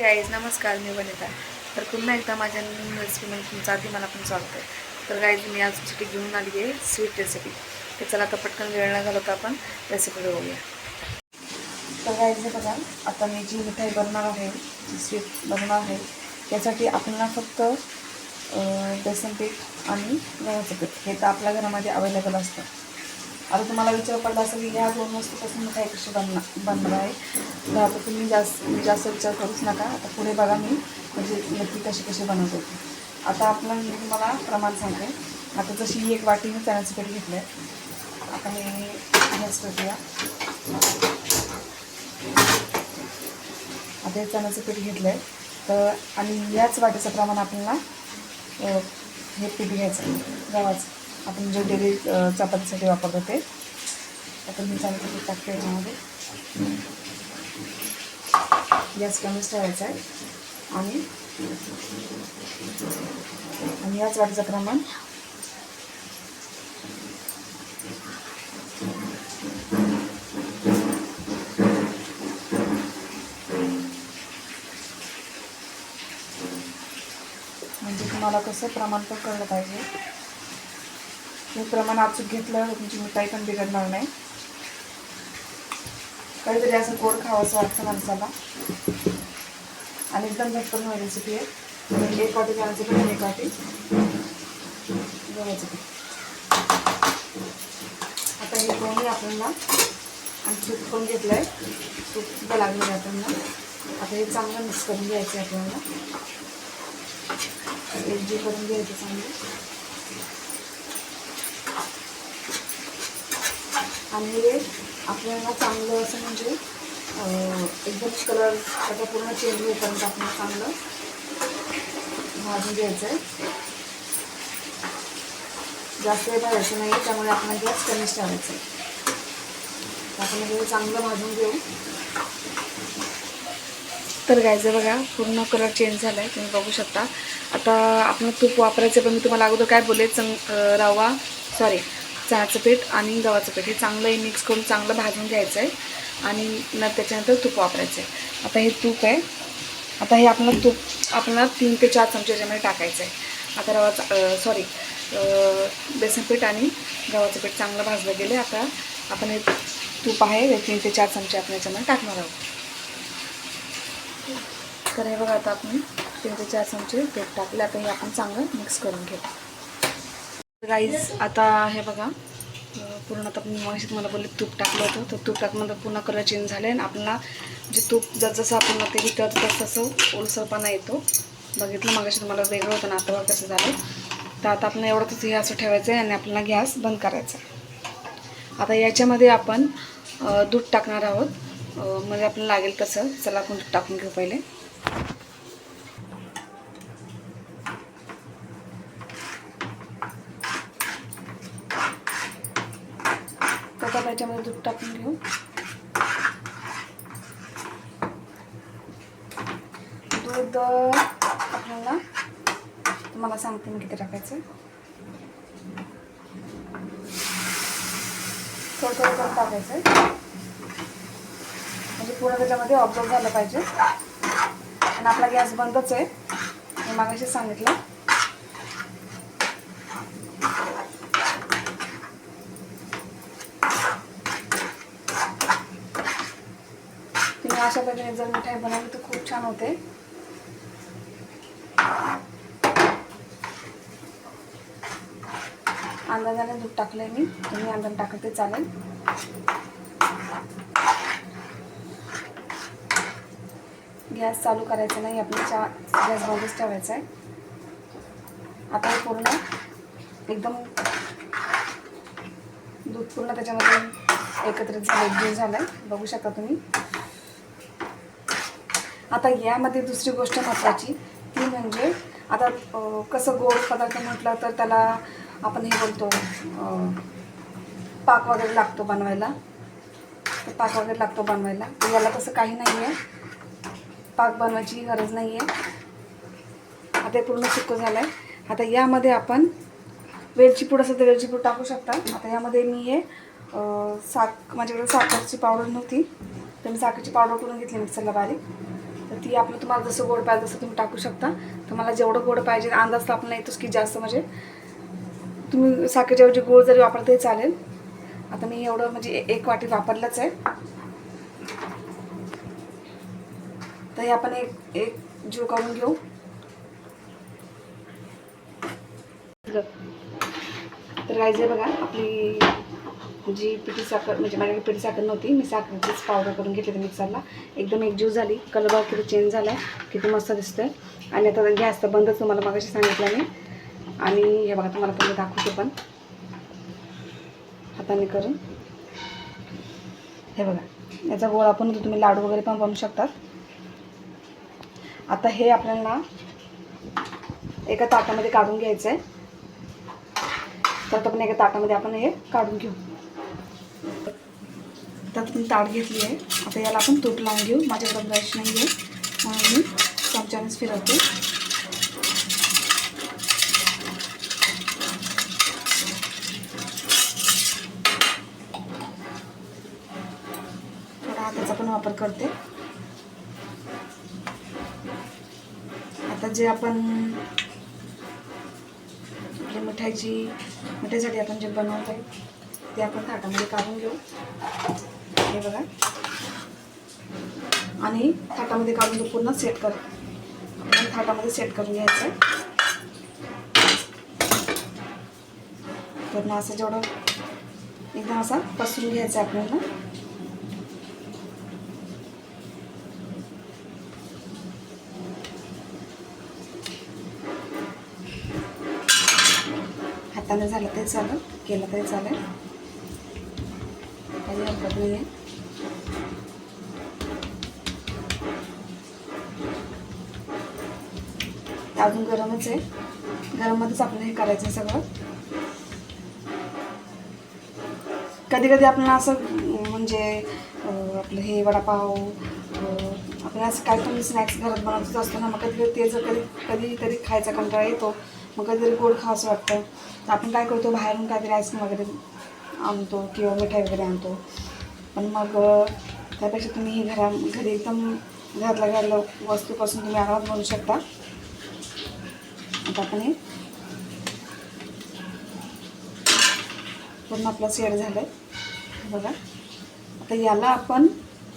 Guys नमस्कार मी वनिता. तर पुन्हा एकदा माझ्या रेसिपीमध्ये तुमचं आधी मला पण स्वागत आहे. तर गाईज मी आजसाठी घेऊन आली आहे स्वीट रेसिपी तर चला आता पटकन वेळ न घालवता आपण रेसिपी बघूया. तर गाईज बघा आता मी जी मिठाई बनणार आहे जी स्वीट बनवणार आहे त्यासाठी आपल्याला फक्त बेसन पीठ आणि गव्हाचं पीठ. हे तर आपल्या घरामध्ये अवेलेबल असतं. आता तुम्हाला विचार पडला असेल की ह्या दोन वस्तूपासून मिठाई कशी बनणार बनणार आहे. तर आता तुम्ही जास्त जास्त विचार करूच नका. आता पुढे बघा मी म्हणजे नक्की कशी कशी बनवत होती. आता आपलं मी तुम्हाला प्रमाण सांगते. आता जशी ही एक वाटी मी चण्याचं पीठ घेतलं आहे आता मी गॅस करूया. आता हे चण्याचं पीठ घेतलं आहे तर आणि याच वाटीचं प्रमाण आपल्याला हे पीठ घ्यायचं गव्हाचं. आपण जे डेली चपातीसाठी वापरतो ते आता मी चण्याचं पीठ टाकते याच्यामध्ये. गॅस कमीच ठेवायचा आहे. आणि आणि याच वाटीचं प्रमाण. म्हणजे तुम्हाला कसं प्रमाण पण कळलं पाहिजे. हे प्रमाण अचूक घेतलं तुमची मिठाई पण बिघडणार नाही. काहीतरी असं गोड खावंसं वाटतं माणसाला. आणि एकदम झटपट रेसिपी आहे. एक वाटी घालायचं पण एक वाटी गव्हाचं पीठ. आता हे दोन्ही आपल्याला आणि तूप पण घेतलं आहे तूप सुद्धा लागलेलं आहे आपल्याला. आता हे चांगलं मिक्स करून घ्यायचं आहे आपल्याला. एक जी करून घ्यायचं चांगलं. आणि हे आपल्याला चांगलं असं म्हणजे एकदम कलर त्याचा पूर्ण चेंज होईपर्यंत आपल्याला चांगलं भाजून घ्यायचं आहे जास्त वेळ भाजायचं नाही त्यामुळे आपल्याला गॅस कमीच ठेवायचं आहे. आपण हे चांगलं भाजून घेऊ. तर गायचं बघा पूर्ण कलर चेंज झाला आहे तुम्ही बघू शकता. आता आपण तूप वापरायचं पण मी तुम्हाला अगोदर काय बोलले? चंग रवा सॉरी चहाचं पीठ आणि गव्हाचं पीठ हे चांगलं मिक्स करून चांगलं भाजून घ्यायचं आहे. आणि न त्याच्यानंतर तूप वापरायचं आहे. आता हे तूप आहे. आता हे आपलं तूप आपल्याला तीन ते चार चमचे याच्यामध्ये टाकायचं आहे. आता रवाचं सॉरी बेसन पीठ आणि गव्हाचं पीठ चांगलं भाजलं गेलं आता आपण हे तूप आहे हे तीन ते चार चमचे आपण याच्यामध्ये टाकणार आहोत. तर हे बघा आता आपण तीन ते चार चमचे पीठ टाकले. आता हे आपण चांगलं मिक्स करून घेऊ. राईस आता हे बघा. पूर्ण आता मी मला बोलले तूप टाकलं होतं. तर तूप टाकल्यानंतर पूर्ण कलर चेंज झाले आणि आपल्याला जे तूप जसं आपण ते विकत तसं तसं ओलसरपणा येतो. बघितलं मगाशी तुम्हाला वेगळं होतं ना आता बघा कसं झालं तर आता आपण एवढंच हे असं ठेवायचं आहे आणि आपल्याला गॅस बंद करायचा आता याच्यामध्ये आपण दूध टाकणार आहोत. म्हणजे आपल्याला लागेल तसं. चला आपण दूध टाकून घेऊ पहिले. आता याच्यामध्ये दूध टाकून घेऊ. दूध आपल्याला तुम्हाला सांगते मी किती टाकायचं. थोडं थोडं करून टाकायचं आहे म्हणजे पूर्ण त्याच्यामध्ये ऑब्झर्व झालं पाहिजे. आणि आपला गॅस बंदच आहे. मी मागाशी सांगितलं. अशा पद्धतीने जर मिठाई बनवली तर खूप छान होते. अंदाजाने दूध टाकलंय मी. तुम्ही अंदाज टाकलं ते चालेल. गॅस चालू करायचा नाही आपल्या चा गॅस बंदच ठेवायचा आहे. आता हे पूर्ण एकदम दूध पूर्ण त्याच्यामध्ये एकत्रित झालं एकजीव झालं आहे बघू शकता तुम्ही. आता यामध्ये दुसरी गोष्ट महत्त्वाची ती म्हणजे आता कसं गोड पदार्थ म्हटलं तर त्याला आपण हे बोलतो पाक वगैरे लागतो बनवायला. तर पाक वगैरे लागतो बनवायला. तर याला तसं काही नाही आहे पाक बनवायची गरज नाही आहे आता पूर्ण सुक्क झालं आहे आता यामध्ये आपण वेलची पूड असेल तर वेलची पूड टाकू शकता. आता यामध्ये मी हे साख साक माझ्याकडे साखरची पावडर नव्हती. तर मी साखरची पावडर करून घेतली मिक्सरला बारीक. तर ती आपलं तुम्हाला जसं गोड पाहिजे तसं तुम्ही टाकू शकता. तुम्हाला जेवढं गोड पाहिजे अंदाज तर आपल्याला येतोच की जास्त म्हणजे. तुम्ही साखरेच्या ऐवजी गोड जरी वापरलं तरी चालेल. आता मी एवढं म्हणजे एक वाटी वापरलंच आहे. तर हे आपण एक एक जीव काढून घेऊ. तर गायचे बघा आपली जी पिठी साखर म्हणजे माझ्याकडे पिठी साखर नव्हती. मी साखरेचीच पावडर करून घेतली होती मिक्सरला एकदम एकजीव झाली. कलर किती चेंज झाला आहे किती मस्त दिसतोय. आणि आता गॅस तर बंदच तुम्हाला मगाशी सांगितलं मी. आणि हे बघा तुम्हाला पहिले दाखवते पण. हाताने करून. हे बघा याचा गोळा पण होतो. तुम्ही लाडू वगैरे पण बनवू शकतात. आता हे आपल्याला एका ताटामध्ये काढून घ्यायचं आहे तर आता आपण एका ताटामध्ये आपण हे काढून घेऊ. त्यात मी ताट घेतली आहे. आता याला आपण तूप लावून घेऊ. माझ्याकडे ब्रश नाही आहे म्हणून मी चमच्यानेच फिरवते. थोडा हाताचा पण वापर करते. आता जे आपण आपली मिठाईची मिठाईसाठी आपण जे बनवतो आहे ते आपण ताटामध्ये काढून घेऊ. आहे बघा. आणि थाटामध्ये काढून तो पूर्ण सेट कर. थाटामध्ये सेट करून घ्यायचं पूर्ण असं जेवढं एकदम असा पसरून घ्यायचं आहे आपल्याला. हाताने झालं तरी चालेल केलं तरी चालेल. काही हरकत नाही आहे अजून गरमच आहे. गरममध्येच आपल्याला हे करायचं आहे सगळं. कधी कधी आपल्याला असं म्हणजे आपलं हे वडापाव आपल्याला असं काय पण स्नॅक्स घरात बनवतच असतो ना मग कधी कधी ते जर कधी कधीतरी खायचा कंटाळा येतो मग कधीतरी गोड खावंसं वाटतं. तर आपण काय करतो बाहेरून काहीतरी आईस्क्रीम वगैरे आणतो किंवा मिठाई वगैरे आणतो. पण मग त्यापेक्षा तुम्ही ही घरा घरी एकदम घरातल्या घरातल्या वस्तूपासून तुम्ही आरामात बनवू शकता. आता आपण हे. पूर्ण आपलं सेड झालं आहे बघा. आता याला आपण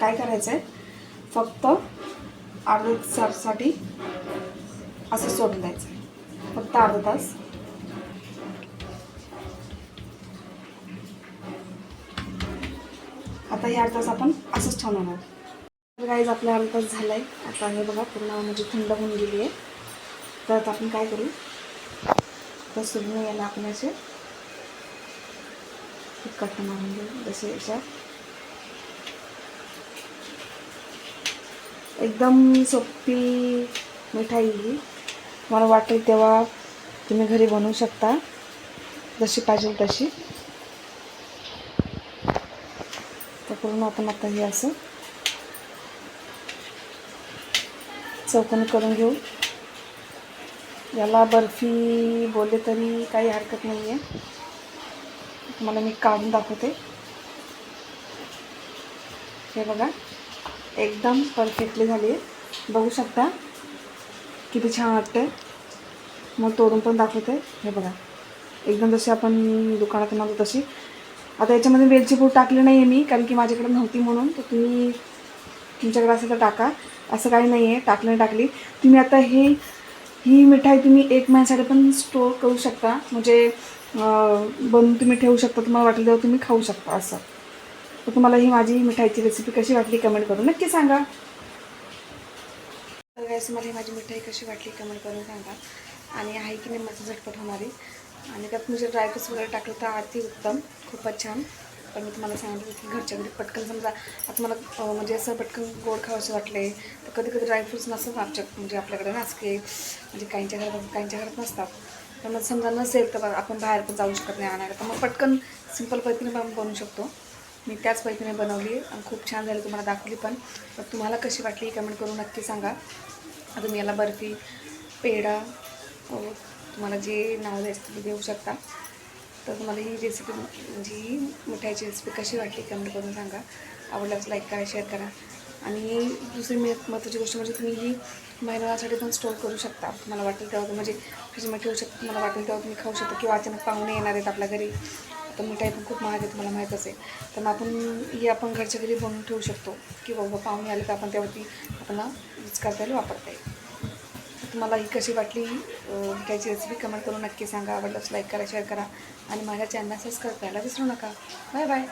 काय करायचं आहे फक्त अर्धा तासासाठी असं सोडून द्यायचं आहे फक्त अर्धा तास. आता हे अर्धा तास आपण असंच ठेवणार आहोत. गाईज आपला अर्धा तास झाला आहे आता हे बघा पूर्ण म्हणजे थंड होऊन गेली आहे तर आता आपण काय करू? तर नाही याला आपण असे कट मारून घेऊ जसे अशा. एकदम सोपी मिठाई ही. मला वाटेल तेव्हा तुम्ही घरी बनवू शकता. जशी पाहिजे तशी. तर करून आपण आता हे असं चौकोनी करून घेऊ. याला बर्फी बोलले तरी काही हरकत नाही आहे तुम्हाला मी काढून दाखवते. हे बघा एकदम परफेक्टली झाली आहे बघू शकता किती छान वाटते मग तोडून पण दाखवते. हे बघा एकदम जशी आपण दुकानातून आणतो तशी. आता याच्यामध्ये वेलची पूड टाकली नाही आहे मी कारण की माझ्याकडे नव्हती म्हणून. तर तुम्ही तुमच्याकडे असेल तर टाका. असं काही नाही आहे टाकलं नाही टाकली. तुम्ही आता हे ही मिठाई तुम्ही एक महिन्यासाठी पण स्टोर करू शकता. म्हणजे बनवून तुम्ही ठेवू शकता. तुम्हाला वाटलं तेव्हा तुम्ही खाऊ शकता असं. तर तुम्हाला ही माझी मिठाईची रेसिपी कशी वाटली कमेंट करून नक्की सांगा. तर ही माझी मिठाई कशी वाटली कमेंट करून सांगा. आणि आहे की नाही माझं झटपट होणारी. आणि त्यात म्हणजे ड्रायफ्रुट्स वगैरे टाकलं तर अति उत्तम. खूपच छान. तर मी तुम्हाला सांगितलं की घरच्या घरी पटकन समजा आता मला म्हणजे असं पटकन गोड खावंसं वाटले तर कधी कधी ड्रायफ्रूट्स नसतात आमच्या म्हणजे आपल्याकडे नाचके म्हणजे काहींच्या घरात काहींच्या घरात नसतात. तर मग समजा नसेल तर आपण बाहेर पण जाऊ शकत नाही आणायला. तर मग पटकन सिंपल पद्धतीने पण बनवू शकतो. मी त्याच पद्धतीने बनवली आणि खूप छान झाली तुम्हाला दाखवली पण. तर तुम्हाला कशी वाटली कमेंट करून नक्की सांगा. आता तुम्ही याला बर्फी पेढा तुम्हाला जे नाव द्यायचं तुम्ही देऊ शकता. तर तुम्हाला ही रेसिपी म्हणजे ही मिठाईची रेसिपी कशी वाटली कमेंट करून सांगा. आवडल्यास लाईक करा शेअर करा. आणि दुसरी मी महत्त्वाची गोष्ट म्हणजे तुम्ही ही महिन्यासाठी पण स्टोर करू शकता. तुम्हाला वाटेल तेव्हा म्हणजे फ्रीजमध्ये ठेवू शकता. तुम्हाला वाटेल तेव्हा तुम्ही खाऊ शकता किंवा अचानक पाहुणे येणार आहेत आपल्या घरी. तर मिठाई पण खूप महाग आहे तुम्हाला माहीत असेल. तर मग आपण ही आपण घरच्या घरी बनवून ठेवू शकतो. की बाबा पाहुणे आले तर आपण त्यावरती आपण यूज करता येईल वापरता येईल. तुम्हाला ही कशी वाटली? त्याची मिठाईची रेसिपी कमेंट करून नक्की सांगा. आवडल्यास लाईक करा शेअर करा आणि माझ्या चॅनल सबस्क्राईब करायला विसरू नका. Bye bye